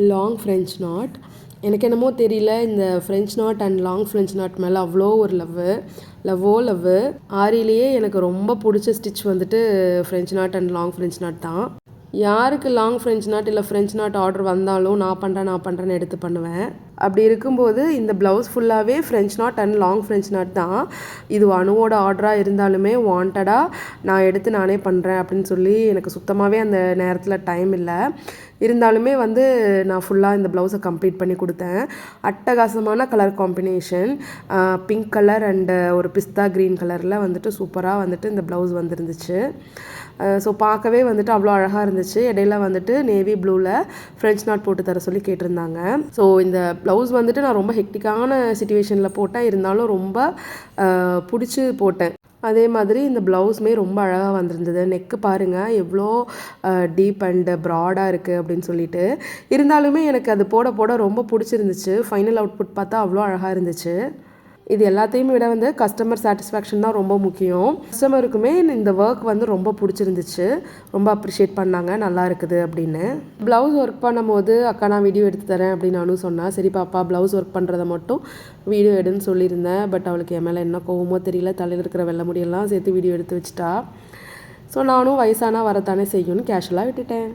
Long French not எனக்கு என்னமோ தெரியல இந்த French knot and long French knot மேலே அவ்வளோ ஒரு லவ்வு லவ்வோ லவ்வு ஆரிலேயே எனக்கு ரொம்ப பிடிச்ச ஸ்டிச் வந்துட்டு French knot and long French knot தான். யாருக்கு லாங் ஃப்ரெஞ்ச் நாட் இல்லை ஃப்ரெஞ்ச் நாட் ஆர்டர் வந்தாலும் நான் பண்ணுறேன் நான் பண்ணுறேன்னு எடுத்து பண்ணுவேன். அப்படி இருக்கும்போது இந்த ப்ளவுஸ் ஃபுல்லாகவே French knot and long French knot தான். இது அணுவோட ஆர்டராக இருந்தாலுமே வாண்டடாக நான் எடுத்து நானே பண்ணுறேன் அப்படின்னு சொல்லி எனக்கு சுத்தமாகவே அந்த நேரத்தில் டைம் இல்லை. இருந்தாலுமே வந்து நான் ஃபுல்லாக இந்த ப்ளவுஸை கம்ப்ளீட் பண்ணி கொடுத்தேன். அட்டகாசமான colour combination pink colour and ஒரு பிஸ்தா க்ரீன் கலரில் வந்துட்டு சூப்பராக வந்துட்டு இந்த ப்ளவுஸ் வந்துருந்துச்சு. ஸோ பார்க்கவே வந்துட்டு அவ்வளோ அழகாக இருந்துச்சு. இடையில வந்துட்டு நேவி ப்ளூவில் ஃப்ரெஞ்ச் நாட் போட்டு தர சொல்லி கேட்டிருந்தாங்க. ஸோ இந்த ப்ளவுஸ் வந்துட்டு நான் ரொம்ப ஹெக்டிக்கான சுச்சுவேஷனில் போட்டேன். இருந்தாலும் ரொம்ப பிடிச்சி போட்டேன். அதே மாதிரி இந்த ப்ளவுஸுமே ரொம்ப அழகாக வந்திருந்தது. நெக்கு பாருங்கள் எவ்வளோ டீப் அண்டு ப்ராடாக இருக்குது அப்படின்னு சொல்லிட்டு. இருந்தாலுமே எனக்கு அது போட போட ரொம்ப பிடிச்சிருந்துச்சு. ஃபைனல் அவுட்புட் பார்த்தா அவ்வளோ அழகாக இருந்துச்சு. இது எல்லாத்தையும் விட வந்து கஸ்டமர் சாட்டிஸ்ஃபேக்ஷன் தான் ரொம்ப முக்கியம். கஸ்டமருக்குமே இந்த ஒர்க் வந்து ரொம்ப பிடிச்சிருந்துச்சு. ரொம்ப அப்ரிஷியேட் பண்ணாங்க. நல்லா இருக்குது அப்படின்னு. ப்ளவுஸ் ஒர்க் பண்ணும்போது அக்கா நான் வீடியோ எடுத்து தரேன் அப்படின்னு நானும் சொன்னேன் சரி பாப்பா ப்ளவுஸ் ஒர்க் பண்ணுறத மட்டும் வீடியோ எடுன்னு சொல்லியிருந்தேன். பட் அவளுக்கு என் மேலே என்ன கோவமோ தெரியல. தலையில் இருக்கிற வெள்ளை முடியெல்லாம் சேர்த்து வீடியோ எடுத்து வச்சுட்டா. ஸோ நானும் வயசானா வரத்தானே செய்யும்னு கேஷுவலாக விட்டுட்டேன்.